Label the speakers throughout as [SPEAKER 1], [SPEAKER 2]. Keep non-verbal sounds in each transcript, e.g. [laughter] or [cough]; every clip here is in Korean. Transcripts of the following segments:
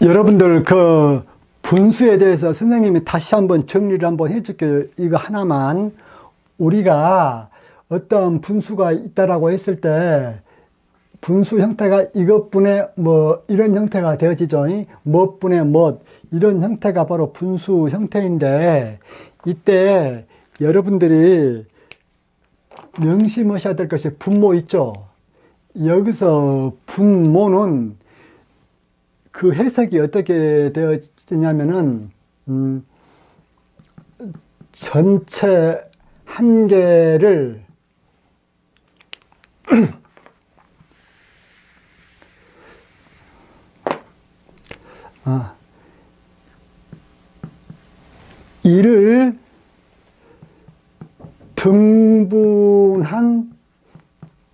[SPEAKER 1] 여러분들 그 분수에 대해서 선생님이 다시 한번 정리를 한번 해줄게요. 이거 하나만 우리가 어떤 분수가 있다라고 했을 때 분수 형태가 이것분의 뭐 이런 형태가 되어지죠. 뭐분의 뭐 이런 형태가 바로 분수 형태인데 이때 여러분들이 명심하셔야 될 것이 분모 있죠. 여기서 분모는 그 해석이 어떻게 되어지냐면은 음, 전체 한 개를 [clears throat] 아, 이를 등분한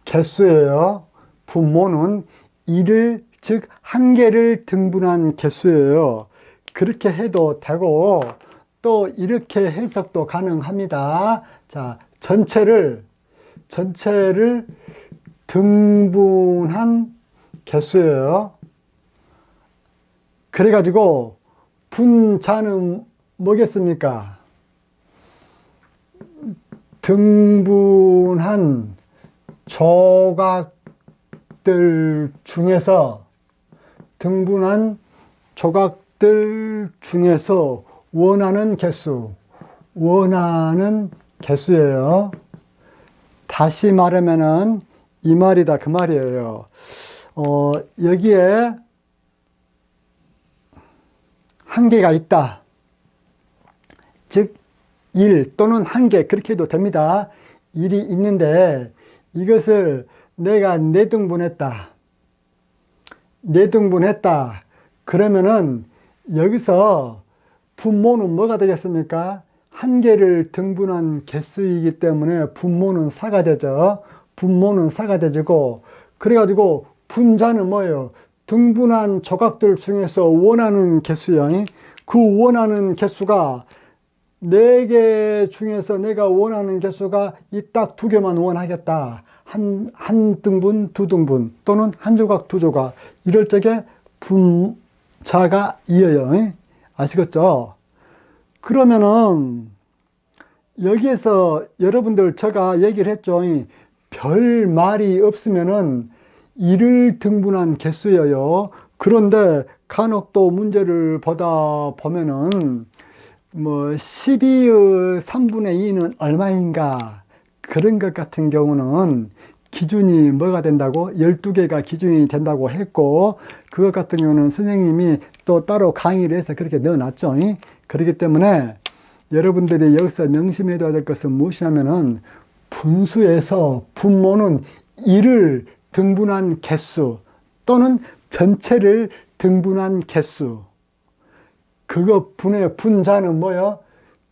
[SPEAKER 1] 개수예요. 분모는 이를 즉 한 개를 등분한 개수예요. 그렇게 해도 되고 또 이렇게 해석도 가능합니다. 자, 전체를 전체를 등분한 개수예요. 그래 가지고 분자는 뭐겠습니까? 등분한 조각들 중에서 등분한 조각들 중에서 원하는 개수, 원하는 개수예요. 다시 말하면은 이 말이다 그 말이에요. 어, 여기에 한계가 있다. 즉, 1 또는 한계 그렇게 해도 됩니다. 1이 있는데 이것을 내가 내등분했다. 내등분했다. 그러면은 여기서 분모는 뭐가 되겠습니까? 한 개를 등분한 개수이기 때문에 분모는 4가 되죠. 분모는 4가 되지고 그래가지고 분자는 뭐예요? 등분한 조각들 중에서 원하는 개수요. 그 원하는 개수가 네개 중에서 내가 원하는 개수가 이 딱 두 개만 원하겠다. 한, 한 등분, 두 등분 또는 한 조각, 두 조각 이럴 적에 분자가 이어요. 아시겠죠? 그러면은 여기에서 여러분들 제가 얘기를 했죠. 별 말이 없으면은 이를 등분한 개수예요. 그런데 간혹 또 문제를 보다 보면은 뭐 12의 3분의 2는 얼마인가 그런 것 같은 경우는 기준이 뭐가 된다고 12개가 기준이 된다고 했고 그것 같은 경우는 선생님이 또 따로 강의를 해서 그렇게 넣어놨죠. 그렇기 때문에 여러분들이 여기서 명심해둬야 될 것은 무엇이냐면은 분수에서 분모는 1을 등분한 개수 또는 전체를 등분한 개수 그거 분의 분자는 뭐요?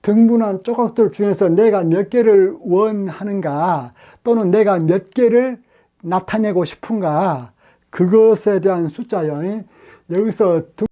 [SPEAKER 1] 등분한 조각들 중에서 내가 몇 개를 원하는가 또는 내가 몇 개를 나타내고 싶은가 그것에 대한 숫자요 여기서 등